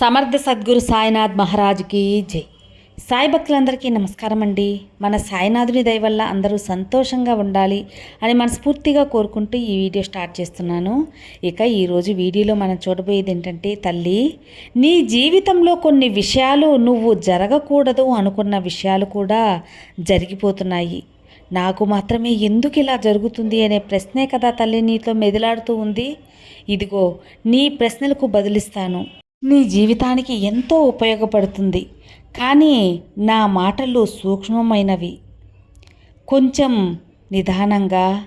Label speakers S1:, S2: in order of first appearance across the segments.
S1: సమర్థ సద్గురు సాయినాథ్ మహారాజుకి జై. సాయి భక్తులందరికీ నమస్కారం అండి. మన సాయినాథుని దయ వల్ల అందరూ సంతోషంగా ఉండాలి అని మనస్ఫూర్తిగా కోరుకుంటూ ఈ వీడియో స్టార్ట్ చేస్తున్నాను. ఇక ఈరోజు వీడియోలో మనం చూడబోయేది ఏంటంటే తల్లి నీ జీవితంలో కొన్ని విషయాలు నువ్వు జరగకూడదు అనుకున్న విషయాలు కూడా జరిగిపోతున్నాయి. నాకు మాత్రమే ఎందుకు ఇలా జరుగుతుంది అనే ప్రశ్నే కదా తల్లి నీతో మెదిలాడుతూ ఉంది. ఇదిగో నీ ప్రశ్నలకు బదులిస్తాను. నీ జీవితానికి ఎంతో ఉపయోగపడుతుంది. కానీ నా మాటలు సూక్ష్మమైనవి. కొంచెం నిదానంగా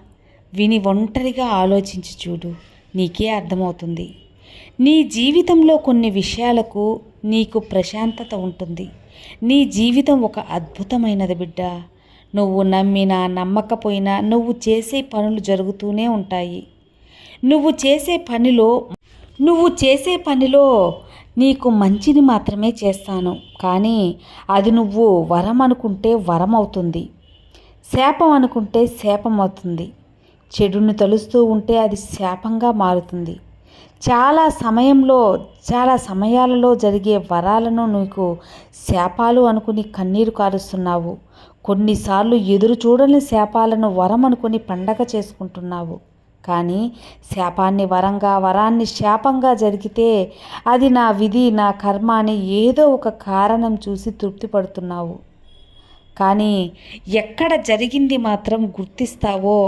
S1: విని ఒంటరిగా ఆలోచించి చూడు. నీకే అర్థమవుతుంది. నీ జీవితంలో కొన్ని విషయాలకు నీకు ప్రశాంతత ఉంటుంది. నీ జీవితం ఒక అద్భుతమైనది బిడ్డ. నువ్వు నమ్మినా నమ్మకపోయినా నువ్వు చేసే పనులు జరుగుతూనే ఉంటాయి. నువ్వు చేసే పనిలో నువ్వు చేసే పనిలో నీకు మంచిని మాత్రమే చేస్తాను. కానీ అది నువ్వు వరం అనుకుంటే వరం అవుతుంది. శాపం అనుకుంటే శాపం అవుతుంది. చెడుని తలుస్తూ ఉంటే అది శాపంగా మారుతుంది. చాలా సమయంలో చాలా సమయాలలో జరిగే వరాలను నీకు శాపాలు అనుకుని కన్నీరు కారుస్తున్నావు. కొన్నిసార్లు ఎదురు చూడని శాపాలను వరం అనుకుని పండగ చేసుకుంటున్నావు. కానీ శాపాన్ని వరంగా వరాన్ని శాపంగా జరిగితే అది నా విధి నా కర్మ అని ఏదో ఒక కారణం చూసి తృప్తి పడుతున్నావు. కానీ ఎక్కడ జరిగింది మాత్రం గుర్తిస్తావో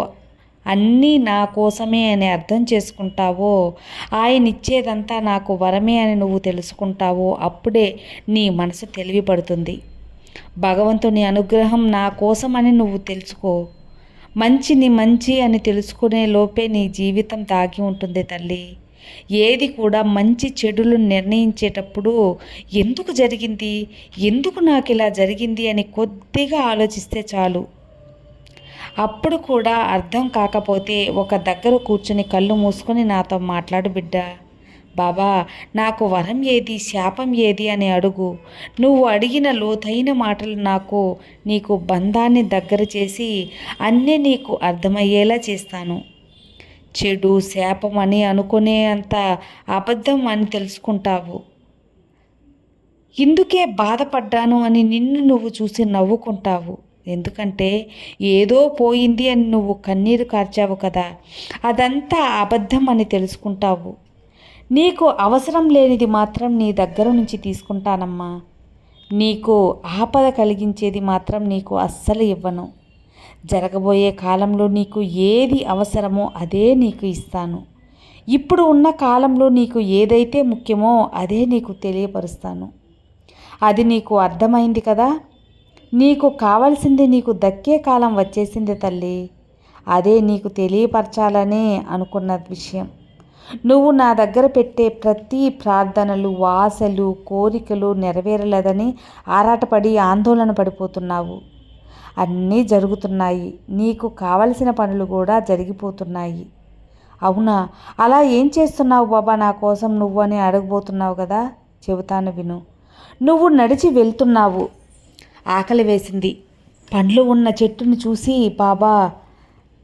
S1: అన్నీ నా కోసమే అని అర్థం చేసుకుంటావో ఆయన ఇచ్చేదంతా నాకు వరమే అని నువ్వు తెలుసుకుంటావో అప్పుడే నీ మనసు తెలివిపడుతుంది. భగవంతుని అనుగ్రహం నా కోసమని నువ్వు తెలుసుకో. మంచిని మంచి అని తెలుసుకునే లోపే నీ జీవితం దాగి ఉంటుంది తల్లి. ఏది కూడా మంచి చెడులు నిర్ణయించేటప్పుడు ఎందుకు జరిగింది? ఎందుకు నాకు ఇలా జరిగింది అని కొద్దిగా ఆలోచిస్తే చాలు. అప్పుడు కూడా అర్థం కాకపోతే ఒక దగ్గర కూర్చుని కళ్ళు మూసుకొని నాతో మాట్లాడు బిడ్డ. బాబా నాకు వరం ఏది శాపం ఏది అని అడుగు. నువ్వు అడిగిన లోతైన మాటలు నాకు నీకు బంధాన్ని దగ్గర చేసి అన్నీ నీకు అర్థమయ్యేలా చేస్తాను. చెడు శాపం అని అనుకునే అంత అబద్ధం అని తెలుసుకుంటావు. ఇందుకే బాధపడ్డాను అని నిన్ను నువ్వు చూసి నవ్వుకుంటావు. ఎందుకంటే ఏదో పోయింది అని నువ్వు కన్నీరు కార్చావు కదా. అదంతా అబద్ధం అని తెలుసుకుంటావు. నీకు అవసరం లేనిది మాత్రం నీ దగ్గర నుంచి తీసుకుంటానమ్మా. నీకు ఆపద కలిగించేది మాత్రం నీకు అస్సలు ఇవ్వను. జరగబోయే కాలంలో నీకు ఏది అవసరమో అదే నీకు ఇస్తాను. ఇప్పుడు ఉన్న కాలంలో నీకు ఏదైతే ముఖ్యమో అదే నీకు తెలియపరుస్తాను. అది నీకు అర్థమైంది కదా? నీకు కావాల్సింది నీకు దక్కే కాలం వచ్చేసింది తల్లి. అదే నీకు తెలియపరచాలనే అనుకున్న విషయం. నువ్వు నా దగ్గర పెట్టే ప్రతి ప్రార్థనలు ఆశలు కోరికలు నెరవేరలేదని ఆరాటపడి ఆందోళన పడిపోతున్నావు. అన్నీ జరుగుతున్నాయి. నీకు కావలసిన పనులు కూడా జరిగిపోతున్నాయి. అవునా? అలా ఏం చేస్తున్నావు బాబా నా కోసం నువ్వు అని అడగబోతున్నావు కదా? చెబుతాను విను. నువ్వు నడిచి వెళ్తున్నావు. ఆకలి వేసింది. పండ్లు ఉన్న చెట్టును చూసి బాబా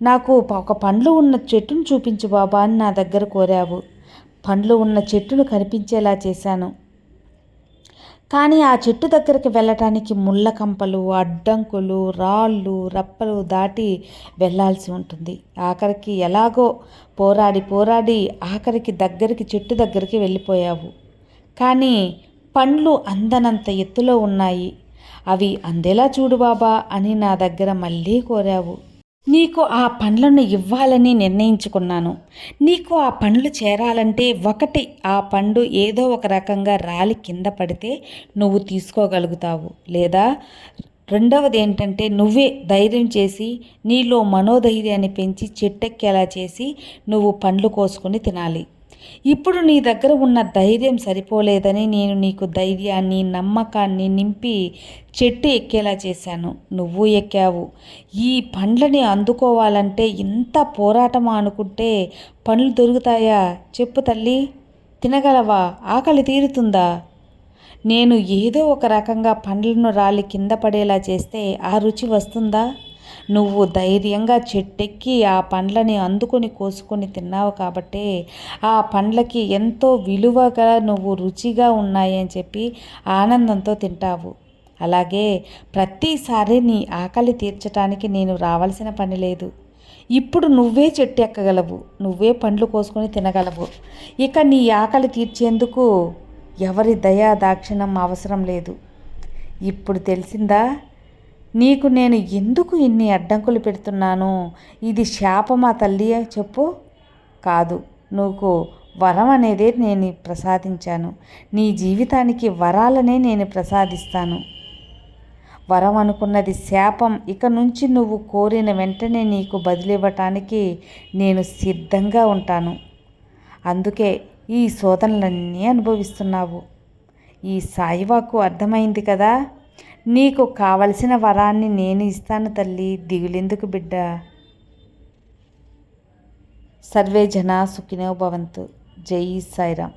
S1: నాకు ఒక పండ్లు ఉన్న చెట్టును చూపించు బాబా అని నా దగ్గర కోరావు. పండ్లు ఉన్న చెట్టును కనిపించేలా చేశాను. కానీ ఆ చెట్టు దగ్గరికి వెళ్ళటానికి ముళ్ళ కంపలు అడ్డంకులు రాళ్ళు రప్పలు దాటి వెళ్ళాల్సి ఉంటుంది. ఆఖరికి ఎలాగో పోరాడి పోరాడి ఆఖరికి దగ్గరికి చెట్టు దగ్గరికి వెళ్ళిపోయావు. కానీ పండ్లు అందనంత ఎత్తులో ఉన్నాయి. అవి అందేలా చూడు బాబా అని నా దగ్గర మళ్ళీ కోరావు. నీకు ఆ పండ్లను ఇవ్వాలని నిర్ణయించుకున్నాను. నీకు ఆ పండ్లు చేరాలంటే ఒకటి ఆ పండు ఏదో ఒక రకంగా రాలి కింద పడితే నువ్వు తీసుకోగలుగుతావు. లేదా రెండవది ఏంటంటే నువ్వే ధైర్యం చేసి నీలో మనోధైర్యాన్ని పెంచి చెట్టెక్కేలా చేసి నువ్వు పండ్లు కోసుకొని తినాలి. ఇప్పుడు నీ దగ్గర ఉన్న ధైర్యం సరిపోలేదని నేను నీకు ధైర్యాన్ని నమ్మకాన్ని నింపి చెట్టు ఎక్కేలా చేశాను. నువ్వు ఎక్కావు. ఈ పండ్లని అందుకోవాలంటే ఇంత పోరాటమా అనుకుంటే పండ్లు దొరుకుతాయా? చెప్పు తల్లి. తినగలవా? ఆకలి తీరుతుందా? నేను ఏదో ఒక రకంగా పండ్లను రాలి కింద పడేలా చేస్తే ఆ రుచి వస్తుందా? నువ్వు ధైర్యంగా చెట్టెక్కి ఆ పండ్లని అందుకొని కోసుకొని తిన్నావు కాబట్టే ఆ పండ్లకి ఎంతో విలువగా నువ్వు రుచిగా ఉన్నాయని చెప్పి ఆనందంతో తింటావు. అలాగే ప్రతిసారి నీ ఆకలి తీర్చడానికి నేను రావాల్సిన పని లేదు. ఇప్పుడు నువ్వే చెట్టు ఎక్కగలవు. నువ్వే పండ్లు కోసుకొని తినగలవు. ఇక నీ ఆకలి తీర్చేందుకు ఎవరి దయా దాక్షిణం అవసరం లేదు. ఇప్పుడు తెలిసిందా? నీకు నేను ఎందుకు ఇన్ని అడ్డంకులు పెడుతున్నాను? ఇది శాపమా తల్లి? చెప్పు. కాదు నువ్వు వరం అనేదే నేను ప్రసాదించాను. నీ జీవితానికి వరాలనే నేను ప్రసాదిస్తాను. వరం అనుకున్నది శాపం. ఇక నుంచి నువ్వు కోరిన వెంటనే నీకు బదిలివ్వటానికి నేను సిద్ధంగా ఉంటాను. అందుకే ఈ శోధనలన్నీ అనుభవిస్తున్నావు. ఈ సాయివాకు అర్థమైంది కదా? నీకు కావలసిన వరాన్ని నేను ఇస్తాను తల్లి దిగులెందుకు బిడ్డ? సర్వే జనా సుఖినో భవంతు. జై సాయిరామ్.